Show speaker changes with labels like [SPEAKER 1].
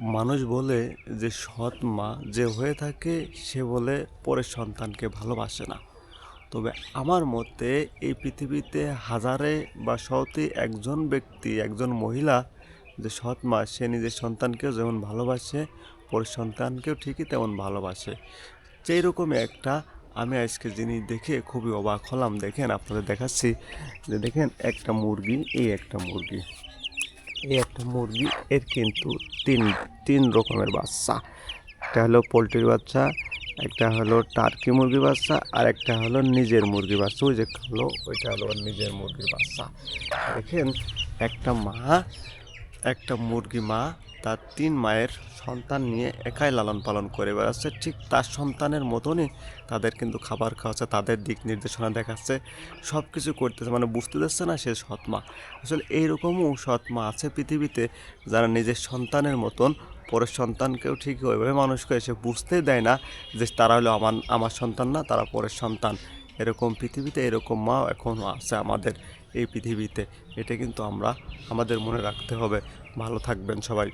[SPEAKER 1] মানুষ বলে যে সৎ মা যে হয়ে থাকে, সে বলে পরের সন্তানকে ভালোবাসে না। তবে আমার মতে এই পৃথিবীতে হাজারে বা শতে একজন ব্যক্তি, একজন মহিলা যে সৎ মা, সে নিজের সন্তানকেও যেমন ভালোবাসে, পরের সন্তানকেও ঠিকই তেমন ভালোবাসে। সেই রকমই একটা, আমি আজকে জিনিস দেখে খুবই অবাক হলাম। দেখেন, আপনাদের দেখাচ্ছি যে দেখেন একটা মুরগি, এই একটা মুরগি। এই একটা মুরগি, এর কিন্তু তিন তিন রকমের বাচ্চা। একটা হলো পোলট্রির বাচ্চা, একটা হলো টার্কি মুরগির বাচ্চা, আর একটা হলো নিজের মুরগির বাচ্চা। ওই যে হলো ওইটা হলো নিজের মুরগির বাচ্চা। দেখেন, একটা মা একটা মুরগি মা তার তিন মায়ের সন্তান নিয়ে একাই লালন পালন করে বেড়াচ্ছে। ঠিক তার সন্তানের মতনই তাদের কিন্তু খাবার খাওয়াচ্ছে, তাদের দিক নির্দেশনা দেখাচ্ছে সব কিছু করতেছে। মানে বুঝতে পারছে না সে সৎমা আসলে এইরকমও সৎমা আছে পৃথিবীতে যারা নিজের সন্তানের মতন, পরের সন্তানকেও ঠিক ওইভাবে মানুষ করে, সে বুঝতেই দেয় না যে তারা হলো আমার আমার সন্তান না, তারা পরের সন্তান। এরকম পৃথিবীতে, এরকম মা এখনও আছে আমাদের এই পৃথিবীতে। এটা কিন্তু আমরা, আমাদের মনে রাখতে হবে। ভালো থাকবেন সবাই।